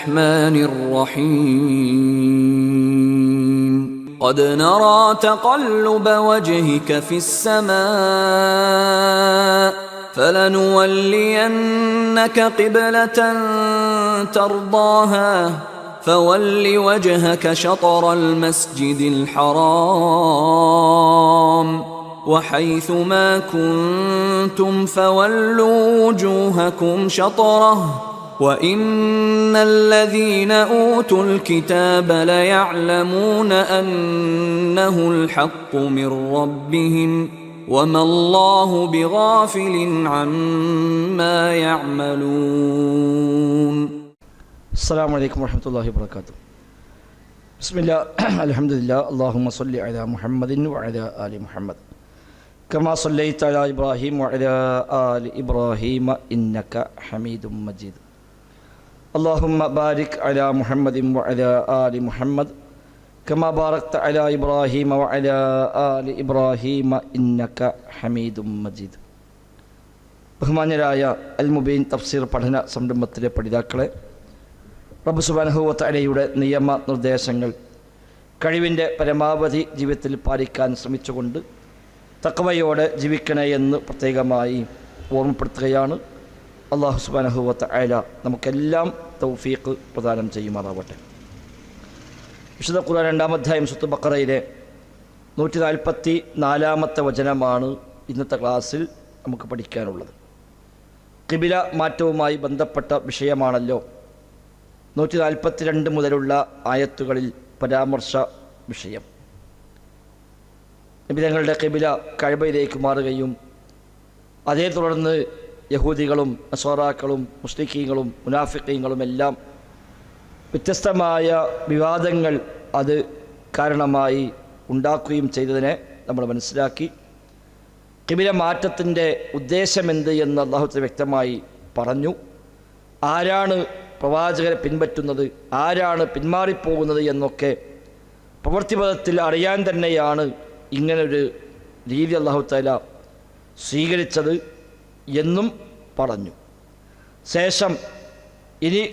الرحمن الرحيم. قد نرى تقلب وجهك في السماء فلنولينك قبلة ترضاها فول وجهك شطر المسجد الحرام. وحيث ما كنتم فولوا وجوهكم شطره وان الذين اوتوا الكتاب ليعلمون انه الحق من ربهم وما الله بغافل عما يعملون السلام عليكم ورحمة الله وبركاته. بسم الله. الحمد لله. اللهم صل على محمد وعلى آل محمد. كما صليت على إبراهيم وعلى آل إبراهيم إنك حميد مجيد. اللهم بارك على محمد وعلى آل محمد كما باركت على إبراهيم وعلى آل إبراهيم إنك حميد مجيد ബഹുമാന്യരായ അൽ മുബീൻ തഫ്സീർ പഠന സംരംഭത്തിലെ പഠിതാക്കളെ റബ്ബ് സുബാനഹുവത്തലയുടെ നിയമ നിർദ്ദേശങ്ങൾ കഴിവിൻ്റെ പരമാവധി ജീവിതത്തിൽ പാലിക്കാൻ ശ്രമിച്ചുകൊണ്ട് തക്കവയോടെ ജീവിക്കണേ എന്ന് പ്രത്യേകമായി ഓർമ്മപ്പെടുത്തുകയാണ് അള്ളാഹു സുബാനഹുവത്ത അയല നമുക്കെല്ലാം തൗഫീഖ് പ്രദാനം ചെയ്യുമാറാവട്ടെ വിശുദ്ധ ഖുർആൻ രണ്ടാം അധ്യായം സുത്ത് ബക്കറയിലെ നൂറ്റി നാൽപ്പത്തി നാലാമത്തെ വചനമാണ് ഇന്നത്തെ ക്ലാസ്സിൽ നമുക്ക് പഠിക്കാനുള്ളത്. കിബില മാറ്റവുമായി ബന്ധപ്പെട്ട വിഷയമാണല്ലോ. നൂറ്റി നാൽപ്പത്തി രണ്ട് മുതലുള്ള ആയത്തുകളിൽ പരാമർശ വിഷയം. നിബിധങ്ങളുടെ കിബില കഴിവയിലേക്ക് മാറുകയും അതേ തുടർന്ന് യഹൂദികളും അസോറാക്കളും മുസ്ലിഖീങ്ങളും മുനാഫിക്കീങ്ങളും എല്ലാം വ്യത്യസ്തമായ വിവാദങ്ങൾ അത് കാരണമായി ഉണ്ടാക്കുകയും ചെയ്തതിനെ നമ്മൾ മനസ്സിലാക്കി. കിബില മാറ്റത്തിന്റെ ഉദ്ദേശമെന്ത് എന്ന് അള്ളാഹുത്തെ വ്യക്തമായി പറഞ്ഞു. ആരാണ് പ്രവാചകരെ പിൻപറ്റുന്നത് ആരാണ് പിന്മാറിപ്പോകുന്നത് എന്നൊക്കെ പ്രവൃത്തിപഥത്തിൽ അറിയാൻ തന്നെയാണ് ഇങ്ങനൊരു രീതി അള്ളാഹു തല സ്വീകരിച്ചത്. എന്നും പറഞ്ഞു. ശേഷം ഇനി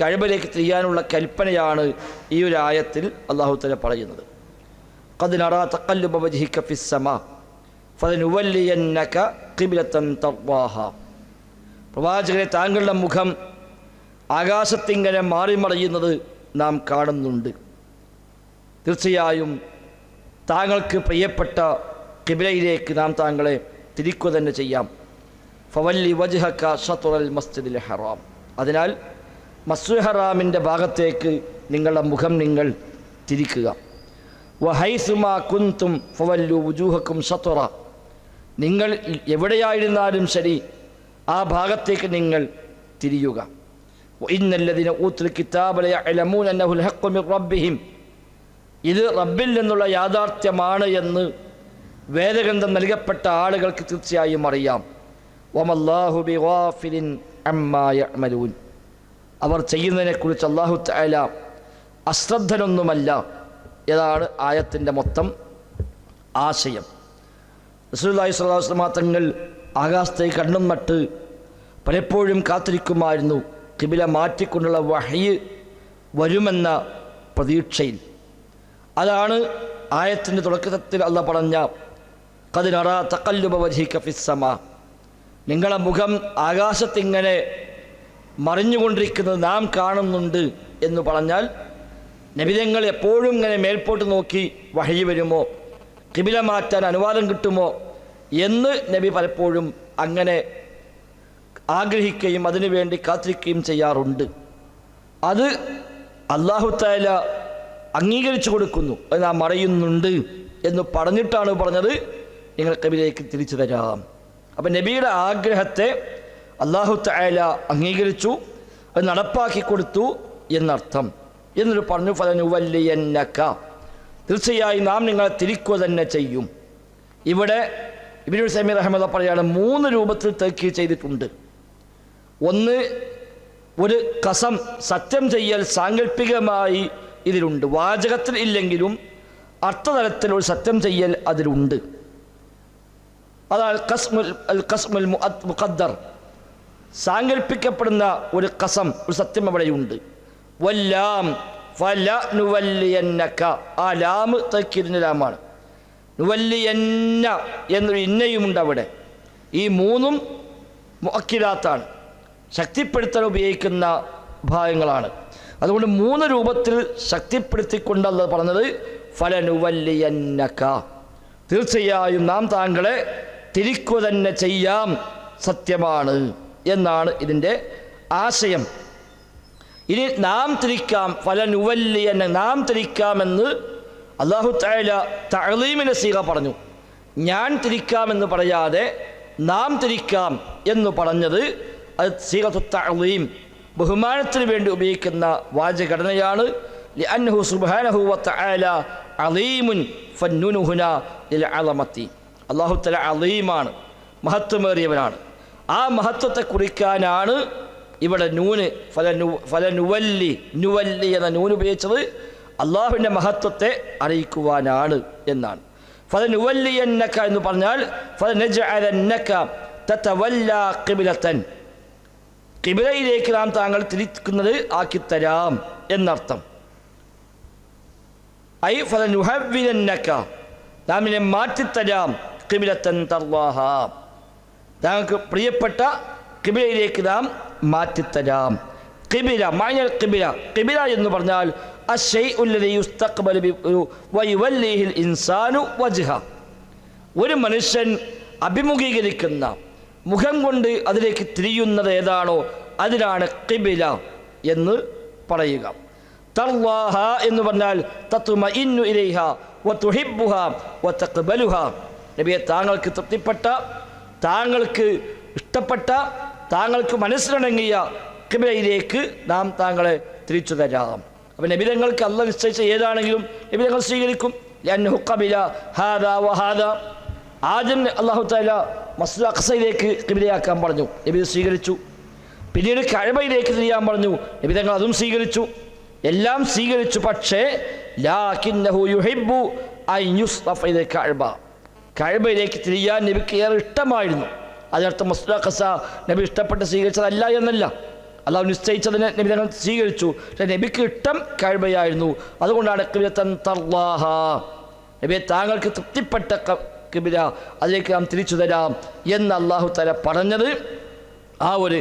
കഴിവിലേക്ക് ചെയ്യാനുള്ള കൽപ്പനയാണ് ഈ ഒരു ആയത്തിൽ അള്ളാഹു തന്നെ പറയുന്നത്. ഫിസ്സമാ ഫലനുവല്ലിയന്നക ഖിബ്ലത്തൻ തർവാഹ. പ്രവാചകരെ താങ്കളുടെ മുഖം ആകാശത്തിങ്ങനെ മാറിമറിയുന്നത് നാം കാണുന്നുണ്ട്. തീർച്ചയായും താങ്കൾക്ക് പ്രിയപ്പെട്ട കിബിലയിലേക്ക് നാം താങ്കളെ തിരിക്കുക തന്നെ ചെയ്യാം. ഫവല്ലി വജ്ഹക്ക ഷത്തുറൽ മസ്ജിദിൽ ഹറാം. അതിനാൽ മസ്ജിദുൽ ഹറാമിന്റെ ഭാഗത്തേക്ക് നിങ്ങളുടെ മുഖം നിങ്ങൾ തിരിക്കുക. വഹൈസുമാ കുന്തും ഫവല്ലു വുജൂഹക്കും ഷത്തുറ നിങ്ങൾ എവിടെയായിരുന്നാലും ശരി ആ ഭാഗത്തേക്ക് നിങ്ങൾ തിരിയുക. ഇന്നല്ലതിന് ഊത്തുൽ കിതാബലയ റബ്ബിഹിം. ഇത് റബ്ബിൽ നിന്നുള്ള യാഥാർത്ഥ്യമാണ് എന്ന് വേദഗ്രന്ഥം നൽകപ്പെട്ട ആളുകൾക്ക് തീർച്ചയായും അറിയാം. അവർ ചെയ്യുന്നതിനെക്കുറിച്ച് അള്ളാഹു തആല അശ്രദ്ധനൊന്നുമല്ല. ഇതാണ് ആയത്തിന്റെ മൊത്തം ആശയം. അലൈഹി വസല്ലം തങ്ങൾ ആകാശത്തേക്ക് കണ്ണും നട്ട് പലപ്പോഴും കാത്തിരിക്കുമായിരുന്നു. കിബില മാറ്റിക്കൊണ്ടുള്ള വഹയ് വരുമെന്ന പ്രതീക്ഷയിൽ. അതാണ് ആയത്തിന്റെ തുടക്കത്തിൽ അല്ല പറഞ്ഞ കതിനറ തഖല്ലുബ വജീക ഫിസ്സമ നിങ്ങളെ മുഖം ആകാശത്തിങ്ങനെ മറിഞ്ഞുകൊണ്ടിരിക്കുന്നത് നാം കാണുന്നുണ്ട് എന്ന് പറഞ്ഞാൽ നബിതങ്ങൾ എപ്പോഴും ഇങ്ങനെ മേൽപോട്ട് നോക്കി വഴി വരുമോ? കിബില മാറ്റാൻ അനുവാദം കിട്ടുമോ? എന്ന് നബി പലപ്പോഴും അങ്ങനെ ആഗ്രഹിക്കുകയും അതിനുവേണ്ടി കാത്തിരിക്കുകയും ചെയ്യാറുണ്ട്. അത് അള്ളാഹുത്തായ അംഗീകരിച്ചു കൊടുക്കുന്നു. അത് നാം അറിയുന്നുണ്ട് എന്ന് പറഞ്ഞിട്ടാണ് പറഞ്ഞത്. നിങ്ങൾ കബിലേക്ക് തിരിച്ചു തരാം അപ്പം നബിയുടെ ആഗ്രഹത്തെ അള്ളാഹു തായാല അംഗീകരിച്ചു അത് നടപ്പാക്കി കൊടുത്തു എന്നർത്ഥം. എന്നിട്ട് പറഞ്ഞു ഫലനുവല്ലിയന്നക്ക. തീർച്ചയായും നാം നിങ്ങളെ തിരിക്കുക തന്നെ ചെയ്യും. ഇവിടെ ഇബിനുൽ സമീർ അഹമ്മദ പറയാണ് മൂന്ന് രൂപത്തിൽ തെക്കി ചെയ്തിട്ടുണ്ട്. ഒന്ന് ഒരു കസം സത്യം ചെയ്യൽ സാങ്കല്പികമായി ഇതിലുണ്ട്. വാചകത്തിൽ ഇല്ലെങ്കിലും അർത്ഥതലത്തിൽ ഒരു സത്യം ചെയ്യൽ അതിലുണ്ട്. അതാണ് കസ്മുൽ അൽ കസ്മുൽ മുഖദ്ദർ. സാങ്കല്പിക്കപ്പെടുന്ന ഒരു കസം ഒരു സത്യം അവിടെയുണ്ട്. വല്ലാം ഫല നുവല്ലിയന്നക്ക. ആ ലാമ് തക്കിരിന് ലാമാണ്. നുവല്ലിയന്ന എന്നൊരു ഇന്നയുമുണ്ട് അവിടെ. ഈ മൂന്നും മുഅക്കിലാത്താണ്. ശക്തിപ്പെടുത്താൻ ഉപയോഗിക്കുന്ന ഭാഗങ്ങളാണ്. അതുകൊണ്ട് മൂന്ന് രൂപത്തിൽ ശക്തിപ്പെടുത്തിക്കൊണ്ടല്ല പറഞ്ഞത് ഫലനുവല്ലിയന്നക്ക തീർച്ചയായും നാം താങ്കളെ തിരിക്കുക തന്നെ ചെയ്യാം സത്യമാണ് എന്നാണ് ഇതിൻ്റെ ആശയം ഇനി നാം തിരിക്കാം ഫലനുവല്ലിയന്ന നാം തിരിക്കാമെന്ന് അള്ളാഹു തആല തഅലീമിൻ്റെ സീക പറഞ്ഞു ഞാൻ തിരിക്കാമെന്ന് പറയാതെ നാം തിരിക്കാം എന്ന് പറഞ്ഞത് അത് സീകത്തു തഅലീം ബഹുമാനത്തിന് വേണ്ടി ഉപയോഗിക്കുന്ന വാചഘടനയാണ് لأنه سبحانه وتعالى عليم فالنون هنا للعظمة അള്ളാഹു തല അലീമാണ് മഹത്വമേറിയവനാണ്. ആ മഹത്വത്തെ കുറിക്കാനാണ് ഇവിടെ നൂന് ഫല നു ഫല നുവല്ലി നുവല്ലി എന്ന നൂന് ഉപയോഗിച്ചത് അള്ളാഹുവിന്റെ മഹത്വത്തെ അറിയിക്കുവാനാണ് എന്നാണ്. ഫല നുവല്ലി എന്നക്ക എന്ന് പറഞ്ഞാൽ ഫല നജഅലന്നക തതവല്ല കിബിലത്തൻ കിബിലയിലേക്ക് നാം താങ്കൾ തിരിക്കുന്നത് ആക്കിത്തരാം എന്നർത്ഥം. ഐ ഫല നുഹവിനക്ക നാം ഇതിനെ മാറ്റിത്തരാം. കിബിലത്തൻ തർവാഹ. താങ്കൾക്ക് പ്രിയപ്പെട്ട കിബിലയിലേക്ക് നാം മാറ്റിത്തരാം. കിബില മായൽ കിബില കിബില എന്ന് പറഞ്ഞാൽ ഇൻസാനു വജ്ഹ. ഒരു മനുഷ്യൻ അഭിമുഖീകരിക്കുന്ന മുഖം കൊണ്ട് അതിലേക്ക് തിരിയുന്നത് ഏതാണോ അതിനാണ് കിബില എന്ന് പറയുക. തർവാഹ എന്ന് പറഞ്ഞാൽ തത്തുമ ഇന്നു ഇരൈഹ വ വതഖ്ബലുഹ. നബിയെ താങ്കൾക്ക് തൃപ്തിപ്പെട്ട താങ്കൾക്ക് ഇഷ്ടപ്പെട്ട താങ്കൾക്ക് മനസ്സിലിണങ്ങിയ കിബിലയിലേക്ക് നാം താങ്കളെ തിരിച്ചു തരാം. അപ്പം നബിതങ്ങൾക്ക് അല്ല നിശ്ചയിച്ച ഏതാണെങ്കിലും നബിതങ്ങൾ സ്വീകരിക്കും. ഞാൻ ഖബില ഹാദാ വഹാദാ ആദ്യം അള്ളാഹു താല മസ്ജിദ് അഖസയിലേക്ക് കിബിലയാക്കാൻ പറഞ്ഞു. നബി സ്വീകരിച്ചു. പിന്നീട് കഴമയിലേക്ക് തിരിയാൻ പറഞ്ഞു. നബിതങ്ങൾ അതും സ്വീകരിച്ചു. എല്ലാം സ്വീകരിച്ചു. പക്ഷേ ലാകിന്നഹു യുഹിബ്ബു കഅബ തിരിയാൻ നബിക്ക് ഏറെ ഇഷ്ടമായിരുന്നു. അതിനർത്ഥം മസ്ജിദ് ഖസ നബി ഇഷ്ടപ്പെട്ട് സ്വീകരിച്ചതല്ല എന്നല്ല. അള്ളാഹു നിശ്ചയിച്ചതിനെ നബി തങ്ങൾ സ്വീകരിച്ചു. പക്ഷേ നബിക്ക് ഇഷ്ടം കഅബയായിരുന്നു അതുകൊണ്ടാണ് കബിര തൻ തർവാഹ. നബിയെ താങ്കൾക്ക് തൃപ്തിപ്പെട്ട കിബില അതിലേക്ക് നാം തിരിച്ചു തരാം എന്ന് അള്ളാഹു തല പറഞ്ഞത് ആ ഒരു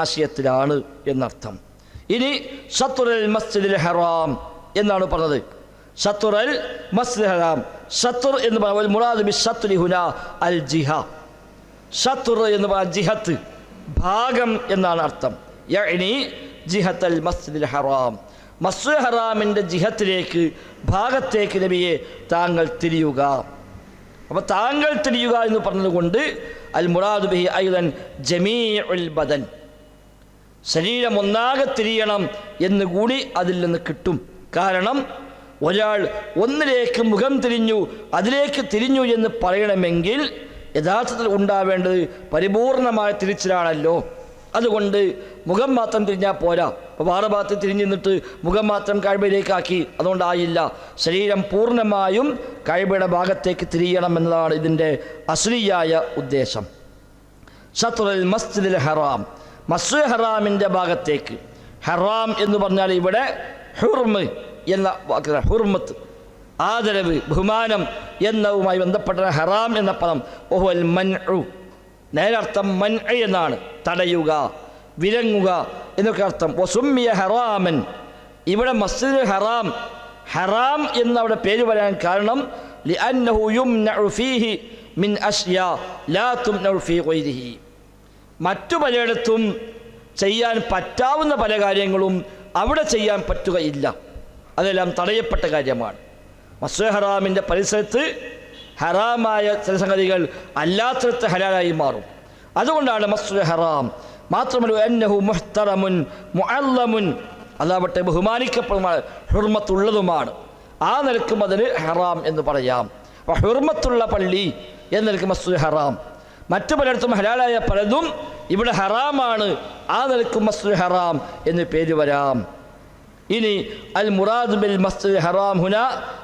ആശയത്തിലാണ് എന്നർത്ഥം. ഇനി ഷത്തുറൽ മസ്ജിദുൽ ഹറാം എന്നാണ് പറഞ്ഞത്. ഷത്തുറൽ മസ്ജിദ് ഹറാം ഷത്തുർ എന്ന് പറഞ്ഞാൽ മുറാദ് ബി ഷത്തുരി ഹുന അൽ ജിഹ. ഷത്തുർ എന്ന് പറഞ്ഞാൽ ജിഹത്ത് ഭാഗം എന്നാണ് അർത്ഥം. യഅനി ജിഹത്ത് അൽ മസ്ജിദുൽ ഹറാം. മസ്ജിദ് ഹറാമിന്റെ ജിഹത്തിലേക്ക് ഭാഗത്തേക്ക് നബിയെ താങ്കൾ തിരിയുക. അപ്പോൾ താങ്കൾ തിരിയുക എന്ന് പറഞ്ഞതുകൊണ്ട് അൽ മുറാദ് ബിഹി ഐലൻ ജമീ ഉൽ ബദൻ. ശരീരം ഒന്നാകെ തിരിയണം എന്നുകൂടി അതിൽ നിന്ന് കിട്ടും. കാരണം ഒരാൾ ഒന്നിലേക്ക് മുഖം തിരിഞ്ഞു അതിലേക്ക് തിരിഞ്ഞു എന്ന് പറയണമെങ്കിൽ യഥാർത്ഥത്തിൽ ഉണ്ടാവേണ്ടത് പരിപൂർണമായ തിരിച്ചിലാണല്ലോ. അതുകൊണ്ട് മുഖം മാത്രം തിരിഞ്ഞാൽ പോരാ. അപ്പോൾ വേറെ ഭാഗത്ത് തിരിഞ്ഞു നിന്നിട്ട് മുഖം മാത്രം കഴിവിലേക്കാക്കി അതുകൊണ്ടായില്ല. ശരീരം പൂർണമായും കഴിവയുടെ ഭാഗത്തേക്ക് തിരിയണം എന്നതാണ് ഇതിന്റെ അശ്ലീയായ ഉദ്ദേശം. ഷത്തുറൽ മസ്ജിദിൽ ഹറാം. മസ്ജിദ് ഹറാമിന്റെ ഭാഗത്തേക്ക്. ഹറാം എന്ന് പറഞ്ഞാൽ ഇവിടെ ഹുർമ്. എന്ന വാക്കിന് ഹുർമത്ത് ആദരവ് ബഹുമാനം എന്നവുമായി ബന്ധപ്പെട്ട ഹറാം എന്ന പദം ഓഹൽ മൻ നേരർത്ഥം മൻ എന്നാണ്. തടയുക വിലങ്ങുക എന്നൊക്കെ അർത്ഥം. വസുമ്മിയ ഹറാമൻ. ഇവിടെ മസ്ജിദ് ഹറാം ഹറാം എന്നവിടെ പേര് പറയാൻ കാരണം ലി ഫീഹി മിൻ അഷ്യ ലാ ഫീ ഗൈരിഹി. മറ്റു പലയിടത്തും ചെയ്യാൻ പറ്റാവുന്ന പല കാര്യങ്ങളും അവിടെ ചെയ്യാൻ പറ്റുകയില്ല. അതെല്ലാം തടയപ്പെട്ട കാര്യമാണ്. മസ്ജിദ് ഹറാമിന്റെ പരിസരത്ത് ഹറാമായ ചില സംഗതികൾ അല്ലാത്തടത്ത് ഹലാലായി മാറും. അതുകൊണ്ടാണ് മസ്ജിദ് ഹറാം മാത്രമല്ല എന്നഹു മുഹ്തറമുൻ മുഅല്ലമുൻ അതാവട്ടെ ബഹുമാനിക്കപ്പെടുന്ന ഹുർമത്തുള്ളതുമാണ്. ആ നിലക്കും അതിന് ഹറാം എന്ന് പറയാം. അപ്പോൾ ഹുർമത്തുള്ള പള്ളി എന്ന നിലയ്ക്ക് മസ്ജിദ് ഹറാം. മറ്റു പലയിടത്തും ഹലാലായ പലതും ഇവിടെ ഹറാമാണ്. ആ നിലക്കും മസ്ജിദ് ഹറാം എന്ന് പേര് വരാം. ഇനി അൽ മുറാദ് ബിൽ മസ്ജിദ് ഹറാം ഹുന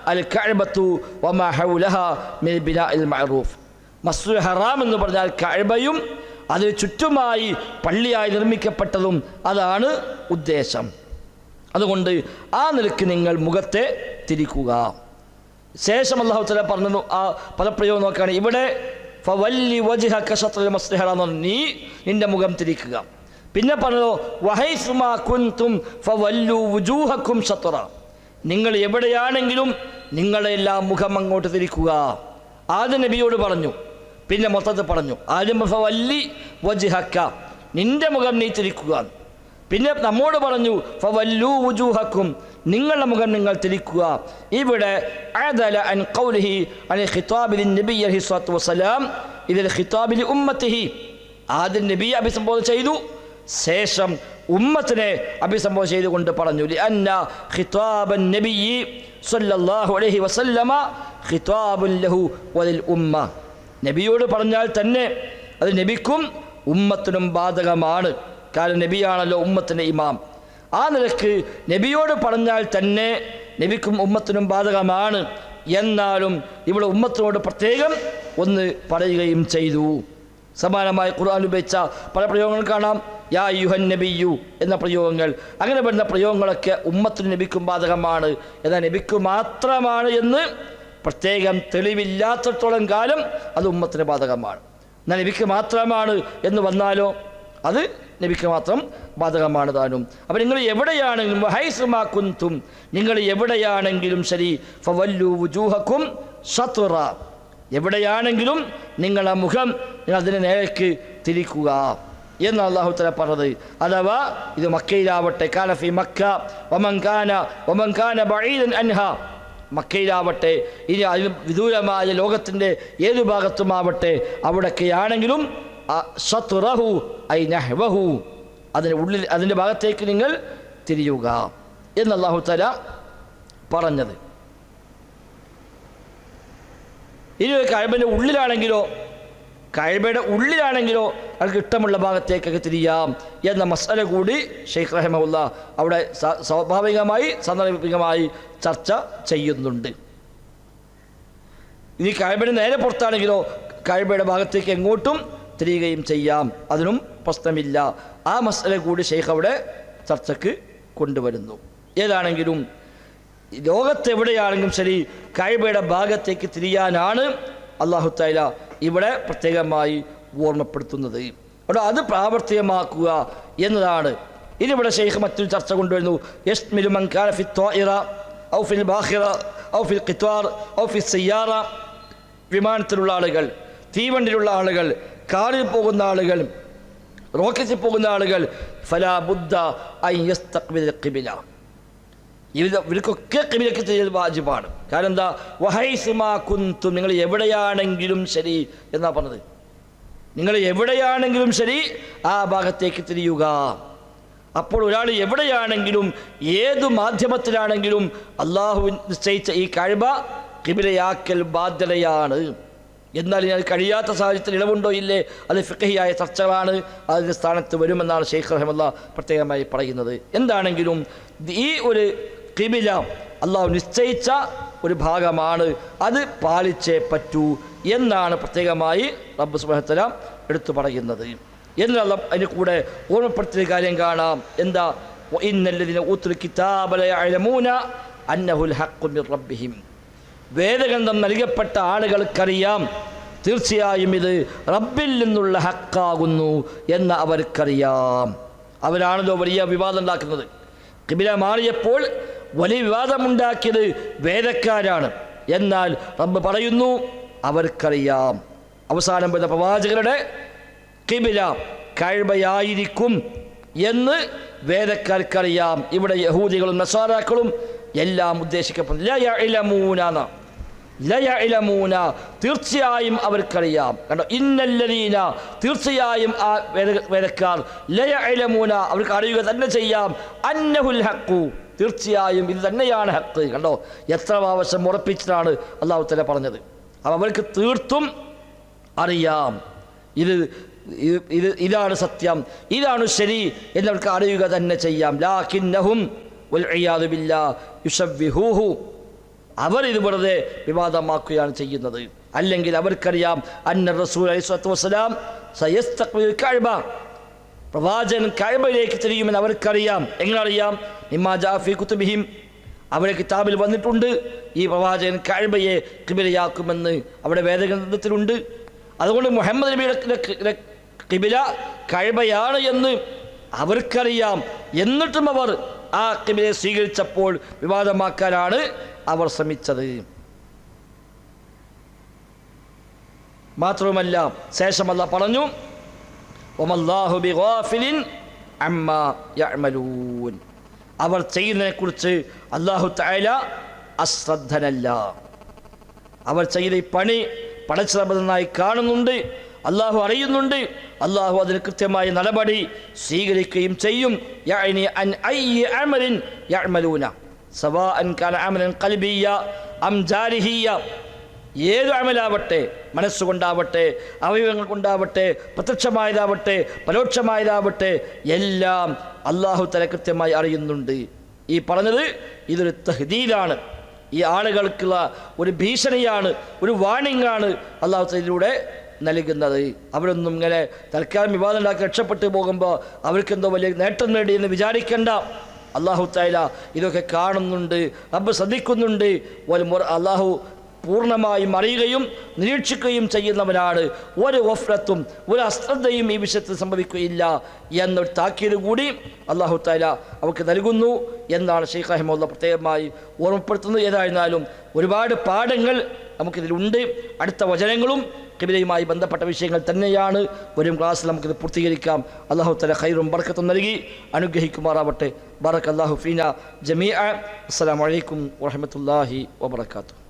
അൽ കഅബത്തു വമാ ഹൗലഹ മിൻ ബിനാഇൽ മഅറൂഫ്. മസ്ജിദ് ഹറാം എന്ന് പറഞ്ഞാൽ കഅബയും അതിന് ചുറ്റുമായി പള്ളിയായി നിർമ്മിക്കപ്പെട്ടതും അതാണ് ഉദ്ദേശം. അതുകൊണ്ട് ആ നിലയ്ക്ക് നിങ്ങൾ മുഖത്തെ തിരിക്കുക. ശേഷം അള്ളാഹു തല പറഞ്ഞു ആ പദപ്രയോഗം നോക്കുകയാണ് ഇവിടെ ഫവല്ലി നീ നിന്റെ മുഖം തിരിക്കുക. പിന്നെ പറഞ്ഞതോ വഹൈസുമാ കുൻതും ഫവല്ലു വുജൂഹക്കും നിങ്ങൾ എവിടെയാണെങ്കിലും നിങ്ങളെല്ലാം മുഖം അങ്ങോട്ട് തിരിക്കുക. ആദ്യ നബിയോട് പറഞ്ഞു. പിന്നെ മൊത്തത്തിൽ പറഞ്ഞു. ആദ്യം ഫവല്ലി വജിഹക്ക. നിന്റെ മുഖം നീ തിരിക്കുക. പിന്നെ നമ്മോട് പറഞ്ഞു ഫവല്ലു വുജൂഹക്കും. നിങ്ങളുടെ മുഖം നിങ്ങൾ തിരിക്കുക. ഇവിടെ അൻ അലൈഹി ഇതിൽ ഹിത്താബിലി ഉമ്മത്തിഹി. ആദ്യം നബി അഭിസംബോധന ചെയ്തു. ശേഷം ഉമ്മത്തിനെ അഭിസംബോധന ചെയ്തുകൊണ്ട് പറഞ്ഞു അലൈഹി വസല്ലമ ലഹു ഉമ്മ. നബിയോട് പറഞ്ഞാൽ തന്നെ അത് നബിക്കും ഉമ്മത്തിനും ബാധകമാണ്. കാരണം നബിയാണല്ലോ ഉമ്മത്തിന്റെ ഇമാം. ആ നിലയ്ക്ക് നബിയോട് പറഞ്ഞാൽ തന്നെ നബിക്കും ഉമ്മത്തിനും ബാധകമാണ്. എന്നാലും ഇവിടെ ഉമ്മത്തിനോട് പ്രത്യേകം ഒന്ന് പറയുകയും ചെയ്തു. സമാനമായി ഖുർആൻ ഉപയോഗിച്ച പല പ്രയോഗങ്ങൾ കാണാം. യാ യുഹൻ നബിയു എന്ന പ്രയോഗങ്ങൾ. അങ്ങനെ വരുന്ന പ്രയോഗങ്ങളൊക്കെ ഉമ്മത്തിന് നബിക്കും ബാധകമാണ്. എന്നാൽ നബിക്ക് മാത്രമാണ് എന്ന് പ്രത്യേകം തെളിവില്ലാത്തടത്തോളം കാലം അത് ഉമ്മത്തിന് ബാധകമാണ്. എന്നാൽ നബിക്ക് മാത്രമാണ് എന്ന് വന്നാലോ? അത് നബിക്ക് മാത്രം ബാധകമാണ് താനും. അപ്പം നിങ്ങൾ എവിടെയാണെങ്കിലും ഹൈസുമാ തും നിങ്ങൾ എവിടെയാണെങ്കിലും ശരി ഫവല്ലു വുജൂഹക്കും ഷത്തുറ എവിടെയാണെങ്കിലും നിങ്ങളുടെ മുഖം അതിനെ നേരേക്ക് തിരിക്കുക. എന്ന് അള്ളാഹു തല പറഞ്ഞത്. അഥവാ ഇത് മക്കയിലാവട്ടെ. കാനഫി മക്ക ഒമങ്കാന ഒമങ്കാന ബഈദൻ അൻഹ. മക്കയിലാവട്ടെ. ഇനി അതിന് വിദൂരമായ ലോകത്തിന്റെ ഏതു ഭാഗത്തുമാവട്ടെ. അവിടൊക്കെയാണെങ്കിലും സത്വറഹു ഐ നഹ്വഹു. അതിന്റെ ഉള്ളിൽ അതിന്റെ ഭാഗത്തേക്ക് നിങ്ങൾ തിരിയുക എന്ന് അള്ളാഹു തല പറഞ്ഞത്. ഇനി ഒരു കഴബന്റെ ഉള്ളിലാണെങ്കിലോ കഴബയുടെ ഉള്ളിലാണെങ്കിലോ അവർക്ക് ഇഷ്ടമുള്ള ഭാഗത്തേക്കൊക്കെ തിരിയാം എന്ന മസാല കൂടി ഷെയ്ഖ് റഹമുല്ല അവിടെ സ്വാഭാവികമായി സന്ദർഭികമായി ചർച്ച ചെയ്യുന്നുണ്ട്. ഇനി കഴബയുടെ നേരെ പുറത്താണെങ്കിലോ കഴബയുടെ ഭാഗത്തേക്ക് എങ്ങോട്ടും തിരിയുകയും ചെയ്യാം. അതിനും പ്രശ്നമില്ല. ആ മസാല കൂടി ഷെയ്ഖ് അവിടെ ചർച്ചക്ക് കൊണ്ടുവരുന്നു. ഏതാണെങ്കിലും ലോകത്തെവിടെയാണെങ്കിലും ശരി കൈബയുടെ ഭാഗത്തേക്ക് തിരിയാനാണ് അള്ളാഹു തൈല ഇവിടെ പ്രത്യേകമായി ഓർമ്മപ്പെടുത്തുന്നത്. അവിടെ അത് പ്രാവർത്തികമാക്കുക എന്നതാണ്. ഇനി ഇവിടെ ഷെയ്ഖ് മറ്റൊരു ചർച്ച കൊണ്ടുവരുന്നു. യസ്മിലു മൻ കാന ഫി ഔ ഫിൽ ബാഹിറ ഔ ഫിൽ ഖിത്വാർ ഔ സയ്യാറ വിമാനത്തിലുള്ള ആളുകൾ തീവണ്ടിയിലുള്ള ആളുകൾ കാറിൽ പോകുന്ന ആളുകൾ റോക്കറ്റിൽ പോകുന്ന ആളുകൾ ഫലാ ബുദ്ധ ഐ യസ്തഖ്ബിൽ ഖിബില. ഇവർക്കൊക്കെ കബിലക്ക് ചെയ്തത് വാജിബാണ്. കാരണം എന്താ? വഹൈസുമാ കുന്തും. നിങ്ങൾ എവിടെയാണെങ്കിലും ശരി എന്നാ പറഞ്ഞത്. നിങ്ങൾ എവിടെയാണെങ്കിലും ശരി ആ ഭാഗത്തേക്ക് തിരിയുക. അപ്പോൾ ഒരാൾ എവിടെയാണെങ്കിലും ഏത് മാധ്യമത്തിലാണെങ്കിലും അള്ളാഹു നിശ്ചയിച്ച ഈ കഴിവ കിബിലയാക്കൽ ബാധ്യതയാണ്. എന്നാൽ ഞാൻ കഴിയാത്ത സാഹചര്യത്തിൽ ഇളവുണ്ടോ ഇല്ലേ? അത് ഫിഖഹിയായ ചർച്ചകളാണ്. അതിന്റെ സ്ഥാനത്ത് വരുമെന്നാണ് ഷെയ്ഖ് റഹമുല്ല പ്രത്യേകമായി പറയുന്നത്. എന്താണെങ്കിലും ഈ ഒരു കിബില അള്ളാഹു നിശ്ചയിച്ച ഒരു ഭാഗമാണ്. അത് പാലിച്ചേ പറ്റൂ എന്നാണ് പ്രത്യേകമായി റബ്ബ് സുബഹത്തല എടുത്തു പറയുന്നത്. എന്നുള്ള അതിന് കൂടെ ഓർമ്മപ്പെടുത്തിയ കാര്യം കാണാം. എന്താ? ഇന്നല്ലതിനെ ഊത്തുൽ കിതാബലൂന അന്നഹുൽ ഹഖു മിർ റബ്ബിഹിം. വേദഗ്രന്ഥം നൽകപ്പെട്ട ആളുകൾക്കറിയാം. തീർച്ചയായും ഇത് റബ്ബിൽ നിന്നുള്ള ഹക്കാകുന്നു എന്ന് അവർക്കറിയാം. അവരാണല്ലോ വലിയ വിവാദം ഉണ്ടാക്കുന്നത്. കിബില മാറിയപ്പോൾ വലിയ വിവാദമുണ്ടാക്കിയത് വേദക്കാരാണ്. എന്നാൽ റബ്ബ് പറയുന്നു അവർക്കറിയാം. അവസാനം വരുന്ന പ്രവാചകരുടെ കിബില കഴിവയായിരിക്കും എന്ന് വേദക്കാർക്കറിയാം. ഇവിടെ യഹൂദികളും നസാറാക്കളും എല്ലാം ഉദ്ദേശിക്കപ്പെടുന്നു. ലയഇലമൂന തീർച്ചയായും അവർക്കറിയാം. കണ്ടോ? ഇന്നല്ലീന തീർച്ചയായും ആ വേദ വേദക്കാർ. ലയഇലമൂന അവർക്ക് അറിയുക തന്നെ ചെയ്യാം. അന്നഹുൽ ഹക്കു. തീർച്ചയായും ഇത് തന്നെയാണ് ഹക്ക്. കണ്ടോ? എത്ര പ്രാവശ്യം ഉറപ്പിച്ചിട്ടാണ് അള്ളാഹു തല പറഞ്ഞത്. അപ്പം അവർക്ക് തീർത്തും അറിയാം. ഇത് ഇത് ഇത് ഇതാണ് സത്യം. ഇതാണ് ശരി. എന്നവർക്ക് അറിയുക തന്നെ ചെയ്യാം. ലാഖിന്നഹും ഒഴിയാതുമില്ല യുഷവ്വിഹൂഹു. അവർ ഇത് വെറുതെ വിവാദമാക്കുകയാണ് ചെയ്യുന്നത്. അല്ലെങ്കിൽ അവർക്കറിയാം അന്ന റസൂൽ അലൈഹി വസ്സലാം സയസ്തഖ്ബിൽ കഅബ പ്രവാചകൻ കഴബയിലേക്ക് തിരിയുമെന്ന് അവർക്കറിയാം. എങ്ങനെ അറിയാം നിമ്മാ ജാഫി കുത്തുബിഹിം. അവരെ കിതാബിൽ വന്നിട്ടുണ്ട്. ഈ പ്രവാചകൻ കഴബയെ കിബിലയാക്കുമെന്ന് അവിടെ വേദഗ്രന്ഥത്തിലുണ്ട്. അതുകൊണ്ട് മുഹമ്മദ് നബിയുടെ കിബില കഴബയാണ് എന്ന് അവർക്കറിയാം. എന്നിട്ടും അവർ ആ കിബിലെ സ്വീകരിച്ചപ്പോൾ വിവാദമാക്കാനാണ് അവർ ശ്രമിച്ചത്. മാത്രവുമല്ല ശേഷമല്ല പറഞ്ഞു അവർ ചെയ്യുന്നതിനെക്കുറിച്ച് അള്ളാഹു തആല അശ്രദ്ധനല്ല. അവർ ചെയ്ത ഈ പണി പടച്ചിറമ്പതെന്നായി കാണുന്നുണ്ട് അള്ളാഹു അറിയുന്നുണ്ട് അള്ളാഹു അതിന് കൃത്യമായ നടപടി സ്വീകരിക്കുകയും ചെയ്യും. അൻ അമലിൻ അം ജാരിഹിയ്യ. ഏത് അമലാവട്ടെ മനസ്സുകൊണ്ടാവട്ടെ അവയവങ്ങൾ കൊണ്ടാവട്ടെ പ്രത്യക്ഷമായതാവട്ടെ പരോക്ഷമായതാവട്ടെ എല്ലാം അള്ളാഹു തല കൃത്യമായി അറിയുന്നുണ്ട്. ഈ പറഞ്ഞത് ഇതൊരു തഹദീലാണ്. ഈ ആളുകൾക്കുള്ള ഒരു ഭീഷണിയാണ് ഒരു വാണിംഗ് ആണ് അള്ളാഹു തലയിലൂടെ നൽകുന്നത്. അവരൊന്നും ഇങ്ങനെ തൽക്കാലം വിവാദം ഉണ്ടാക്കി രക്ഷപ്പെട്ടു പോകുമ്പോൾ അവർക്കെന്തോ വലിയ നേട്ടം നേടി എന്ന് വിചാരിക്കേണ്ട. അള്ളാഹു തായ ഇതൊക്കെ കാണുന്നുണ്ട് റബ്ബ് ശ്രദ്ധിക്കുന്നുണ്ട്. അള്ളാഹു പൂർണമായും അറിയുകയും നിരീക്ഷിക്കുകയും ചെയ്യുന്നവനാണ്. ഒരു ഒഫ്രത്തും ഒരു അശ്രദ്ധയും ഈ വിഷയത്തിൽ സംഭവിക്കുകയില്ല എന്നൊരു താക്കീത് കൂടി അള്ളാഹു താല അവർക്ക് നൽകുന്നു എന്നാണ് ഷെയ്ഖ് അഹമ്മദ് പ്രത്യേകമായി ഓർമ്മപ്പെടുത്തുന്നത്. ഏതായിരുന്നാലും ഒരുപാട് പാഠങ്ങൾ നമുക്കിതിലുണ്ട്. അടുത്ത വചനങ്ങളും കിബിലയുമായി ബന്ധപ്പെട്ട വിഷയങ്ങൾ തന്നെയാണ്. വരും ക്ലാസ്സിൽ നമുക്കിത് പൂർത്തീകരിക്കാം. അള്ളാഹു തല ഖൈറും ബർക്കത്തും നൽകി അനുഗ്രഹിക്കുമാറാവട്ടെ. ബറക് അള്ളാഹു ഫീന ജമീഅ. അസ്സലാമു അലൈക്കും വറഹമത്തല്ലാഹി വബർക്കാത്തു